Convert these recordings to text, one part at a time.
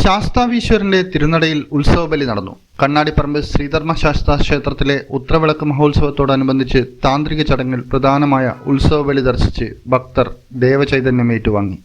ശാസ്താവീശ്വരന്റെ തിരുനടയിൽ ഉത്സവബലി നടന്നു. കണ്ണാടിപ്പറമ്പ് ശ്രീധർമ്മ ശാസ്താ ക്ഷേത്രത്തിലെ ഉത്രവിളക്ക് മഹോത്സവത്തോടനുബന്ധിച്ച് താന്ത്രിക ചടങ്ങിൽ പ്രധാനമായ ഉത്സവബലി ദർശിച്ച് ഭക്തർ ദേവചൈതന്യം ഏറ്റുവാങ്ങി.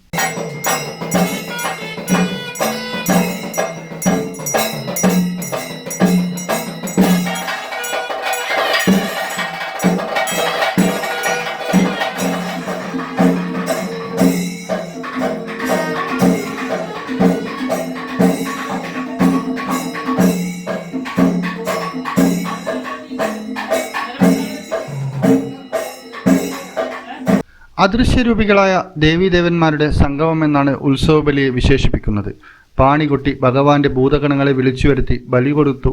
അദൃശ്യരൂപികളായ ദേവീദേവന്മാരുടെ സംഗമമെന്നാണ് ഉത്സവബലിയെ വിശേഷിപ്പിക്കുന്നത്. പാണികൊട്ടി ഭഗവാന്റെ ഭൂതഗണങ്ങളെ വിളിച്ചു വരുത്തി ബലി കൊടുത്തു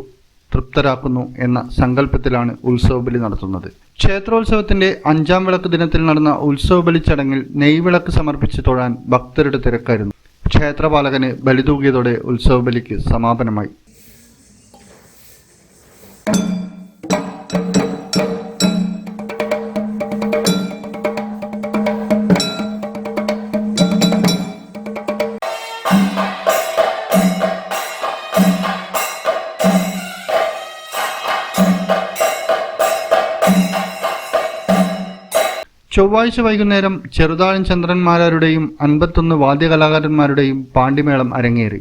തൃപ്തരാക്കുന്നു എന്ന സങ്കല്പത്തിലാണ് ഉത്സവബലി നടത്തുന്നത്. ക്ഷേത്രോത്സവത്തിന്റെ അഞ്ചാം വിളക്ക് ദിനത്തിൽ നടന്ന ഉത്സവബലി ചടങ്ങിൽ നെയ്വിളക്ക് സമർപ്പിച്ച് തൊഴാൻ ഭക്തരുടെ തിരക്കായിരുന്നു. ക്ഷേത്രപാലകന് ബലി തൂകിയതോടെ ഉത്സവബലിക്ക് സമാപനമായി. ചൊവ്വാഴ്ച വൈകുന്നേരം ചെറുതാഴം ചന്ദ്രന്മാരാരുടെയും അൻപത്തൊന്ന് വാദ്യകലാകാരന്മാരുടെയും പാണ്ടിമേളം അരങ്ങേറി.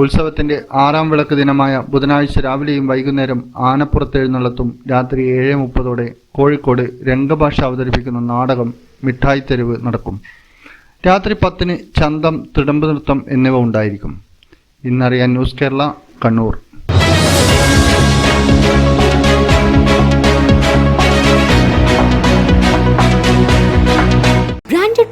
ഉത്സവത്തിന്റെ ആറാം വിളക്ക് ദിനമായ ബുധനാഴ്ച രാവിലെയും വൈകുന്നേരം ആനപ്പുറത്തെഴുന്നള്ളത്തും രാത്രി ഏഴ് മുപ്പതോടെ കോഴിക്കോട് രംഗഭാഷ അവതരിപ്പിക്കുന്ന നാടകം മിഠായി മിഠായിത്തെരുവ് നടക്കും. രാത്രി പത്തിന് ചന്തം തിടമ്പ് നൃത്തം എന്നിവ ഉണ്ടായിരിക്കും. ഇന്നറിയാൻ ന്യൂസ് കേരള കണ്ണൂർ.